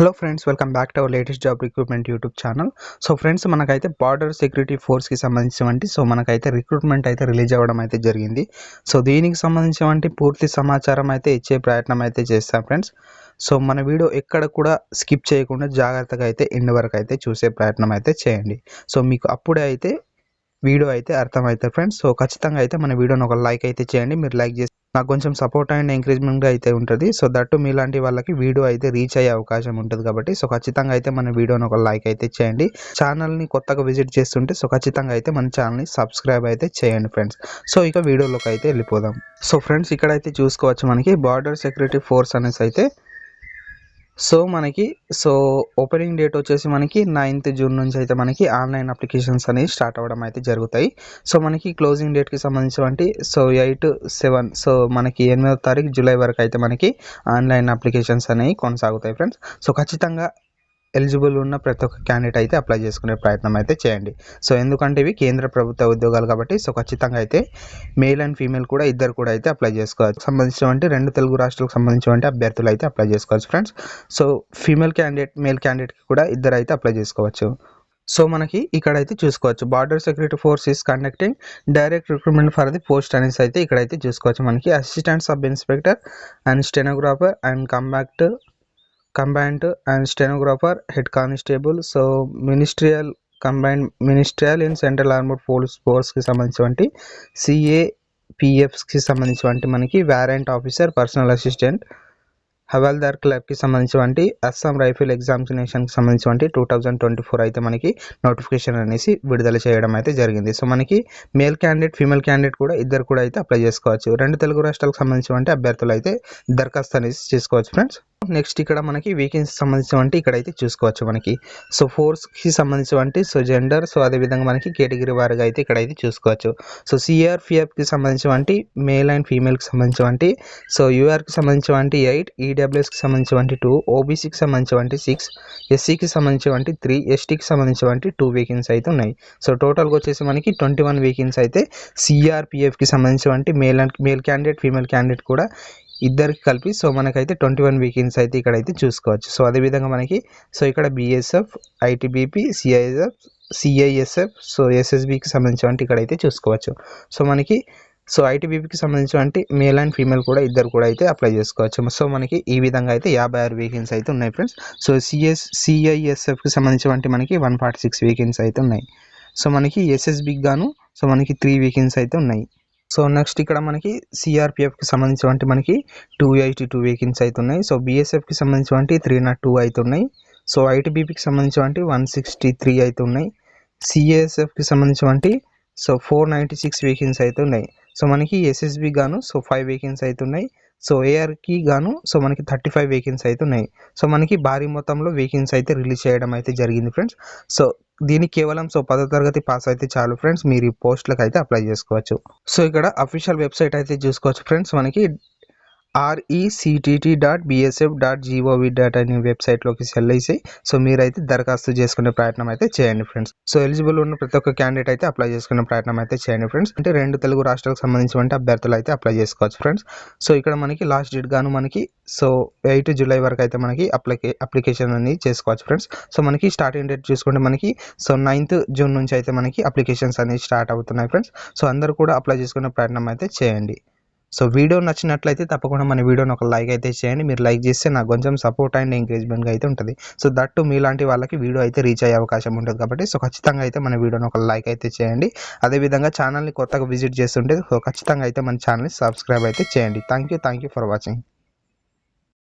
Hello friends welcome back to our latest job recruitment YouTube channel so friends మనకైతే border security ఫోర్స్కి సంబంధించినవంటి so మనకైతే recruitment అయితే release అవ్వడం అయితే జరిగింది. సో దీనికి సంబంధించినవంటి పూర్తి సమాచారం అయితే ఇచ్చే ప్రయత్నం అయితే చేస్తాం ఫ్రెండ్స్ సో మన వీడియో ఎక్కడ కూడా స్కిప్ చేయకుండా జాగ్రత్తగా అయితే ఎండ్ వరకు అయితే చూసే ప్రయత్నం అయితే చేయండి. సో మీకు అప్పుడే అయితే వీడియో అయితే అర్థమవుతుంది ఫ్రెండ్స్ సో ఖచ్చితంగా అయితే మన వీడియోని ఒక లైక్ అయితే చేయండి. మీరు లైక్ చేసి నాకు కొంచెం సపోర్ట్ అండ్ ఎంకరేజ్మెంట్గా అయితే ఉంటుంది. సో దట్టు మీలాంటి వాళ్ళకి వీడియో అయితే రీచ్ అయ్యే అవకాశం ఉంటుంది కాబట్టి. సో ఖచ్చితంగా అయితే మన వీడియోని ఒక లైక్ అయితే చేయండి. ఛానల్ని కొత్తగా విజిట్ చేస్తుంటే సో ఖచ్చితంగా అయితే మన ఛానల్ని సబ్స్క్రైబ్ అయితే చేయండి ఫ్రెండ్స్ సో ఇక వీడియోలోకి అయితే వెళ్ళిపోదాం. సో ఫ్రెండ్స్ ఇక్కడైతే చూసుకోవచ్చు మనకి బార్డర్ సెక్యూరిటీ ఫోర్స్ అనేసి అయితే సో మనకి సో ఓపెనింగ్ డేట్ వచ్చేసి మనకి నైన్త్ జూన్ నుంచి అయితే మనకి ఆన్లైన్ అప్లికేషన్స్ అనేవి స్టార్ట్ అవ్వడం అయితే జరుగుతాయి. సో మనకి క్లోజింగ్ డేట్కి సంబంధించినటువంటి సో ఎయిట్ సెవెన్ సో మనకి ఎనిమిదో తారీఖు జూలై వరకు అయితే మనకి ఆన్లైన్ అప్లికేషన్స్ అనేవి కొనసాగుతాయి ఫ్రెండ్స్ సో ఖచ్చితంగా ఎలిజిబుల్ ఉన్న ప్రతి ఒక్క క్యాండిడేట్ అయితే అప్లై చేసుకునే ప్రయత్నం అయితే చేయండి. సో ఎందుకంటే ఇవి కేంద్ర ప్రభుత్వ ఉద్యోగాలు కాబట్టి సో ఖచ్చితంగా అయితే మేల్ అండ్ ఫీమేల్ కూడా ఇద్దరు కూడా అయితే అప్లై చేసుకోవచ్చు. సంబంధించినటువంటి రెండు తెలుగు రాష్ట్రాలకు సంబంధించినటువంటి అభ్యర్థులు అయితే అప్లై చేసుకోవచ్చు friends so female candidate male క్యాండిడేట్కి కూడా ఇద్దరు అయితే అప్లై చేసుకోవచ్చు. సో మనకి ఇక్కడైతే చూసుకోవచ్చు. Border security force is conducting direct recruitment for the post అనేసి అయితే ఇక్కడైతే చూసుకోవచ్చు. మనకి assistant sub inspector and stenographer and combat combined and stenographer head constable. So ministerial combined ministerial in central armed police ఫోర్స్కి సంబంధించినటువంటి CA పిఎఫ్స్కి సంబంధించినటువంటి మనకి warrant officer personal assistant. Havildar క్లర్క్కి సంబంధించినటువంటి అస్సాం రైఫిల్ ఎగ్జామినేషన్కి సంబంధించినటువంటి టూ థౌజండ్ ట్వంటీ ఫోర్ అయితే మనకి notification అనేసి విడుదల చేయడం అయితే జరిగింది. సో మనకి మేల్ క్యాండిడేట్ ఫీమేల్ క్యాండిడేట్ కూడా ఇద్దరు కూడా అయితే అప్లై చేసుకోవచ్చు. రెండు తెలుగు రాష్ట్రాలకు సంబంధించినటువంటి అభ్యర్థులు అయితే దరఖాస్తు అనేసి చేసుకోవచ్చు ఫ్రెండ్స్. నెక్స్ట్ ఇక్కడ మనకి వీకెన్సీ సంబంధించినటువంటి ఇక్కడైతే చూసుకోవచ్చు మనకి. సో ఫోర్స్కి సంబంధించినటువంటి సో జెండర్ సో అదేవిధంగా మనకి కేటగిరీ వారిగా అయితే ఇక్కడ అయితే చూసుకోవచ్చు. సో సిఆర్పిఎఫ్కి సంబంధించినటువంటి మేల్ అండ్ ఫీమేల్కి సంబంధించినటువంటి సో యూఆర్కి సంబంధించినటువంటి ఎయిట్ ఈడబ్ల్యూఎస్కి సంబంధించినటువంటి టూ ఓబీసీకి సంబంధించినటువంటి సిక్స్ ఎస్సీకి సంబంధించినటువంటి త్రీ ఎస్టీకి సంబంధించినటువంటి టూ వేకెన్సీ అయితే ఉన్నాయి. సో టోటల్గా వచ్చేసి మనకి ట్వంటీ వన్ వేకెన్సీ అయితే సిఆర్పిఎఫ్కి సంబంధించినటువంటి male male candidate female candidate కూడా ఇద్దరికి కలిపి సో మనకైతే ట్వంటీ వన్ వీకెన్స్ అయితే ఇక్కడైతే చూసుకోవచ్చు. సో అదేవిధంగా మనకి సో ఇక్కడ BSF ITBP CISF CISF so ఎస్ఎస్బికి సంబంధించినటువంటి ఇక్కడైతే చూసుకోవచ్చు. సో మనకి సో ఐటీబీపీకి సంబంధించినటువంటి మేల్ అండ్ ఫీమేల్ కూడా ఇద్దరు కూడా అయితే అప్లై చేసుకోవచ్చు. సో మనకి ఈ విధంగా అయితే యాభై ఆరు వేకెన్సీ అయితే ఉన్నాయి ఫ్రెండ్స్ సో సిఎస్ సిఐఎస్ఎఫ్కి సంబంధించినటువంటి మనకి వన్ ఫార్టీ సిక్స్ వేకెన్సీ అయితే ఉన్నాయి. సో మనకి ఎస్ఎస్బికి గాను సో మనకి త్రీ వీకెండ్స్ అయితే ఉన్నాయి. సో నెక్స్ట్ ఇక్కడ మనకి సిఆర్పిఎఫ్కి సంబంధించినటువంటి మనకి టూ ఎయిటీ టూ వేకెన్సీ ఉన్నాయి. సో బీఎస్ఎఫ్కి సంబంధించినటువంటి త్రీ నాట్ టూ అయితే ఉన్నాయి. సో ఐటీబీపీకి సంబంధించినటువంటి వన్ సిక్స్టీ త్రీ అవుతున్నాయి సిఏఎస్ఎఫ్కి సంబంధించినటువంటి so four ninety six vacancy అయితే ఉన్నాయి. సో మనకి ఎస్ఎస్బి గాను సో ఫైవ్ వేకెన్సీ అవుతున్నాయి సో ఏఆర్కి గాను సో మనకి థర్టీ ఫైవ్ వేకెన్సీ అయితే ఉన్నాయి సో మనకి భారీ మొత్తంలో వేకెన్సీ అయితే రిలీజ్ చేయడం అయితే జరిగింది ఫ్రెండ్స్ సో దీనికి కేవలం సో పదో తరగతి పాస్ అయితే చాలు ఫ్రెండ్స్ మీరు ఈ పోస్టులకు అయితే అప్లై చేసుకోవచ్చు. సో ఇక్కడ అఫీషియల్ వెబ్సైట్ అయితే చూసుకోవచ్చు ఫ్రెండ్స్ మనకి RECTT dot BSF dot GOV dot అనే వెబ్సైట్లోకి సెల్ అయితే సో మీరైతే దరఖాస్తు చేసుకునే ప్రయత్నం అయితే చేయండి ఫ్రెండ్స్ సో ఎలిజిబుల్ ఉన్న ప్రతి ఒక్క క్యాండిడేట్ అయితే అప్లై చేసుకునే ప్రయత్నం అయితే చేయండి ఫ్రెండ్స్ అంటే రెండు తెలుగు రాష్ట్రాలకు సంబంధించిన అభ్యర్థులు అయితే అప్లై చేసుకోవచ్చు ఫ్రెండ్స్ సో ఇక్కడ మనకి లాస్ట్ డేట్ గాను మనకి సో ఎయిట్ జూలై వరకు అయితే మనకి అప్లికే అప్లికేషన్ అనేది చేసుకోవచ్చు ఫ్రెండ్స్ సో మనకి స్టార్టింగ్ డేట్ చూసుకుంటే మనకి సో నైన్త్ జూన్ నుంచి అయితే మనకి అప్లికేషన్స్ అనేవి స్టార్ట్ అవుతున్నాయి ఫ్రెండ్స్ సో అందరూ కూడా అప్లై చేసుకునే ప్రయత్నం అయితే చేయండి. సో వీడియో నచ్చినట్లయితే తప్పకుండా మన వీడియోని ఒక లైక్ అయితే చేయండి. మీరు లైక్ చేస్తే నాకు కొంచెం సపోర్ట్ అండ్ ఎంకరేజ్మెంట్గా అయితే ఉంటుంది. సో దట్టు మీలాంటి వాళ్ళకి వీడియో అయితే రీచ్ అయ్యే అవకాశం ఉంటుంది కాబట్టి సో ఖచ్చితంగా అయితే మన వీడియోని ఒక లైక్ అయితే చేయండి. అదేవిధంగా ఛానల్ని కొత్తగా విజిట్ చేస్తుంటే సో ఖచ్చితంగా అయితే మన ఛానల్ని సబ్స్క్రైబ్ అయితే చేయండి. Thank you thank you for watching